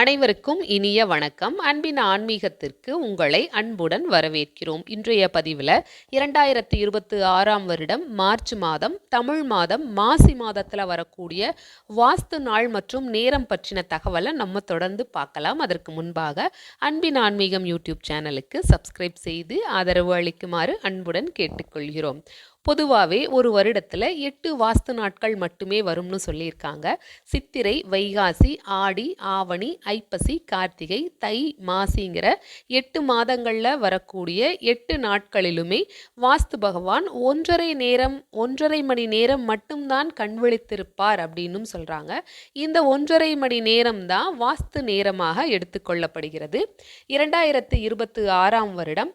அனைவருக்கும் இனிய வணக்கம். அன்பின் ஆன்மீகத்திற்கு உங்களை அன்புடன் வரவேற்கிறோம். இன்றைய பதிவில் இரண்டாயிரத்தி இருபத்தி ஆறாம் வருடம் மார்ச் மாதம் தமிழ் மாதம் மாசி மாதத்தில் வரக்கூடிய வாஸ்து நாள் மற்றும் நேரம் பற்றின தகவலை நம்ம தொடர்ந்து பார்க்கலாம். அதற்கு முன்பாக அன்பின் ஆன்மீகம் யூடியூப் சேனலுக்கு சப்ஸ்கிரைப் செய்து ஆதரவு அளிக்குமாறு அன்புடன் கேட்டுக்கொள்கிறோம். பொதுவாகவே ஒரு வருடத்தில் எட்டு வாஸ்து நாட்கள் மட்டுமே வரும்னு சொல்லியிருக்காங்க. சித்திரை வைகாசி ஆடி ஆவணி ஐப்பசி கார்த்திகை தை மாசிங்கிற எட்டு மாதங்களில் வரக்கூடிய எட்டு நாட்களிலுமே வாஸ்து பகவான் ஒன்றரை நேரம் ஒன்றரை மணி நேரம் மட்டும்தான் கண்விழித்திருப்பார் அப்படின்னும் சொல்கிறாங்க இந்த ஒன்றரை மணி நேரம் தான் வாஸ்து நேரமாக எடுத்துக்கொள்ளப்படுகிறது இரண்டாயிரத்து இருபத்தி ஆறாம் வருடம்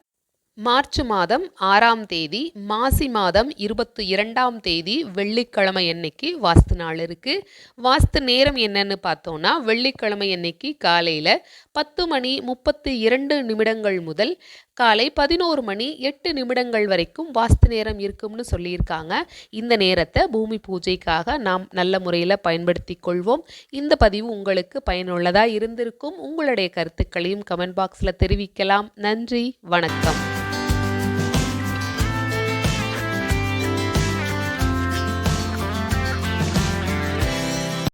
மார்ச் மாதம் ஆறாம் தேதி மாசி மாதம் இருபத்தி இரண்டாம் தேதி வெள்ளிக்கிழமை அன்னைக்கு வாஸ்து நாள் இருக்குது வாஸ்து நேரம் என்னன்னு பார்த்தோன்னா வெள்ளிக்கிழமை அன்னைக்கு காலையில் பத்து மணி முப்பத்தி இரண்டு நிமிடங்கள் முதல் காலை பதினோரு மணி எட்டு நிமிடங்கள் வரைக்கும் வாஸ்து நேரம் இருக்கும்னு சொல்லியிருக்காங்க. இந்த நேரத்தை பூமி பூஜைக்காக நாம் நல்ல முறையில் பயன்படுத்தி கொள்வோம். இந்த பதிவு உங்களுக்கு பயனுள்ளதாக இருந்திருக்கும். உங்களுடைய கருத்துக்களையும் கமெண்ட் பாக்ஸில் தெரிவிக்கலாம். நன்றி வணக்கம்.